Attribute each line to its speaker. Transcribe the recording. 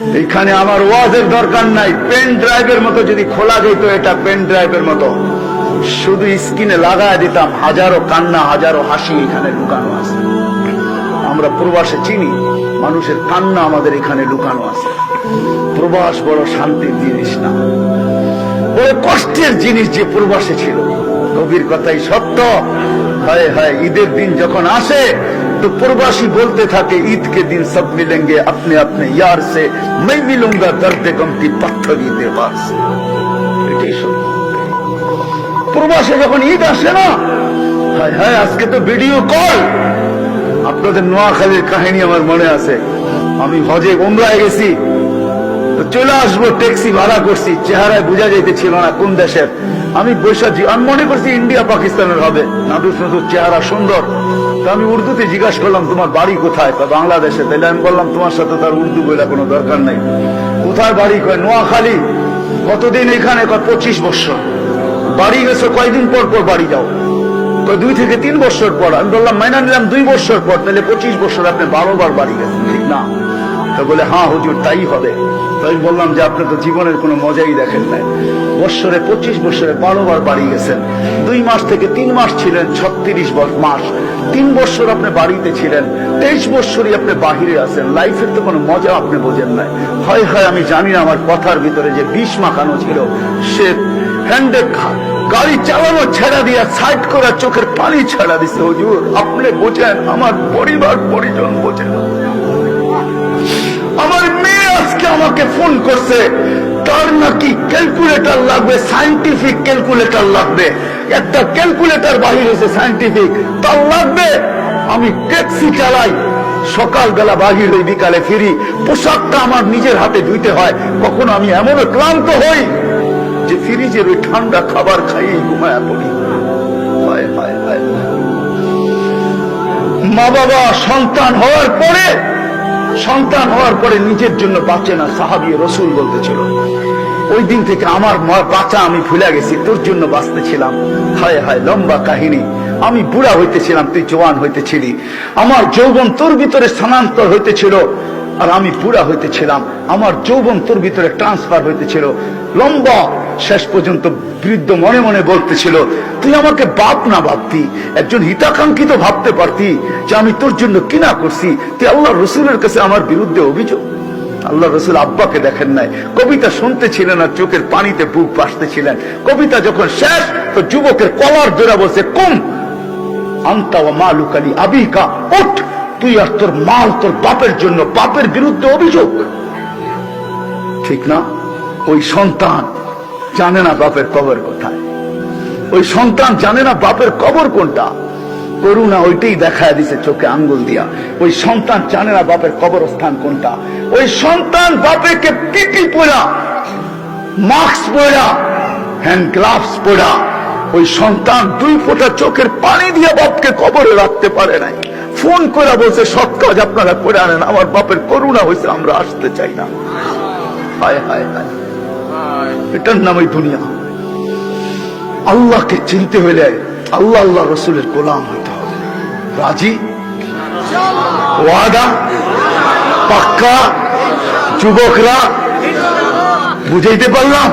Speaker 1: এখানে আমার ওয়াজের দরকার নাই। পেন ড্রাইভের মতো যদি খোলা যেত, এটা পেন ড্রাইভের মতো। শুধু স্ক্রিনে লাগায় দিতাম, হাজারো কান্না, হাজারো হাসি এখানে লুকানো আছে। আমরা প্রবাসে চিনি, মানুষের কান্না আমাদের এখানে লুকানো আছে। প্রবাস বড় শান্তির জিনিস না। বড় কষ্টের জিনিস যে প্রবাসে ছিল। গভীর কথাই সত্য। হায় হায়, ঈদের দিন যখন আসে তো প্রবাসী বলতে থাকে ঈদ के दिन सब मिलेंगे अपने अपने यार से मैं मिलूंगा दर्द गम की पत्थरी दीवार से এটাই সত্য প্রবাসে যখন ঈদ আসে না হায় হায় আজকে তো ভিডিও কল আপনাদের নোয়াখালীর কাহিনী আমার মনে আছে আমি হজে গোমরায় গেছি তো চলে আসবো ট্যাক্সি ভাড়া করছি চেহারায় বোঝা যাইতেছিল না কোন দেশের আমি বৈশাখী আমি মনে করছি ইন্ডিয়া পাকিস্তানের হবে নাদুস নাদুর চেহারা সুন্দর তো আমি উর্দুতে জিজ্ঞাসা করলাম, তোমার বাড়ি কোথায়? তা বাংলাদেশে। তাহলে আমি বললাম, তোমার সাথে তার উর্দু বলে কোনো দরকার নাই। কোথায় বাড়ি? কয়, নোয়াখালী। কতদিন এখানে? পঁচিশ বছর। বাড়ি গেছো কয়দিন পর পর বাড়ি যাও? দুই থেকে তিন বছর পর। আমি বললাম, মাইনা নিলাম দুই বছর পর তাহলে পঁচিশ বছর আপনি বারো বার বাড়ি গেছেন। ঠিক না। তো বলে হ্যাঁ হুজুর, তাই হবে। তো আমি বললাম যে, আপনি তো জীবনের কোনো মজাই দেখেন নাই। বৎসরে পঁচিশ বছরে বারো বার বাড়ি গেছেন। দুই মাস থেকে তিন মাস ছিলেন, ছত্রিশ মাস। তিন বছর আপনি বাড়িতে ছিলেন, তেইশ বছরই আপনি বাহিরে আছেন। লাইফের তো কোনো মজা আপনি বোঝেন নাই। হয় হয়, আমি জানি না আমার কথার ভিতরে যে বিষ মাখানো ছিল, সে হ্যান্ডে গাড়ি চালানো ছেড়া দিয়া সাইড করা চোখের পানি ছেড়া দিছে। হুজুর, আপনি বোঝেন, আমার পরিবার, পরিজন বোঝেন। আমার মেয়ে আজকে আমাকে ফোন করছে। তার নাকি ক্যালকুলেটর লাগবে সাইন্টিফিক ক্যালকুলেটর লাগবে। একটা ক্যালকুলেটর বাহির হয়েছে সাইন্টিফিক তার লাগবে। আমি ট্যাক্সি চালাই। সকালবেলা বাহির হই, বিকালে ফিরি। পোশাকটা আমার নিজের হাতে ধুইতে হয়। কখনো আমি এমন ক্লান্ত হই যে ফ্রিজের ওই ঠান্ডা খাবার খাইয়ে ঘুমায় পড়ি। মা বাবা সন্তান হওয়ার পরে সন্তান হওয়ার পরে নিজের জন্য বাঁচে না, সাহাবি রসুল বলতেছিল। ওই দিন থেকে আমার বাঁচা, আমি ভুলে গেছি, তোর জন্য বাঁচতেছিলাম। হায় হায়, লম্বা কাহিনী। আমি বুড়া হইতেছিলাম, তুই জোয়ান হইতেছিলি। আমার যৌবন তোর ভিতরে স্থানান্তর হইতেছিল আর আমি বুড়া হইতেছিলাম। আমার যৌবন তোর ভিতরে ট্রান্সফার হইতেছিল। লম্বা শেষ পর্যন্ত বৃদ্ধ মনে মনে বলতেছিল, তুই আমাকে বাপ না ভাবতি, একজন হিতাকাঙ্ক্ষিত ভাবতে পারতি যে আমি তোর জন্য কিনা করছি? তুই আল্লাহ রসুলের কাছে আমার বিরুদ্ধে অভিযোগ। আল্লাহ রসুল আব্বাকে দেখেন নাই। কবিতা শুনতেছিলেন আর চোখের পানিতে বুক বাসতেছিলেন কবিতা যখন শেষ, তো যুবকের কলার জোড়া বসে কম, আন্তা ও মালুকালি আবিকা, উঠ, তুই আর তোর মাল তোর বাপের জন্য, বাপের বিরুদ্ধে অভিযোগ। ঠিক না? ওই সন্তান জানে না বাপের কবর কোথায়। ওই সন্তান জানে না বাপের কবর কোনটা। করুণা ওইটাই দেখায় দিছে চোখে আঙ্গুল দিয়া। ওই সন্তান জানে না বাপের কবরস্থান কোনটা। ওই সন্তান বাপেকে পিপি পড়া, মাস্ক পড়া, হ্যান্ড গ্লাভস পড়া। ওই সন্তান দুই ফোঁটা চোখের পানি দিয়ে বাপকে কবরে রাখতে পারে নাই। ফোন করে বলছে, সৎ কাজ আপনারা করে আনেন। আমার বাপের করুণা হয়েছে আমরা আসতে চাই না। হায় হায় হায়। এটার নাম ওই দুনিয়া। আল্লাহকে চিনতে হলে আল্লাহ আল্লাহ রসুলের গোলাম হইতে হবে। রাজি? ওয়াদা? পাক্কা? যুবকরা? বুঝাইতে পারলাম?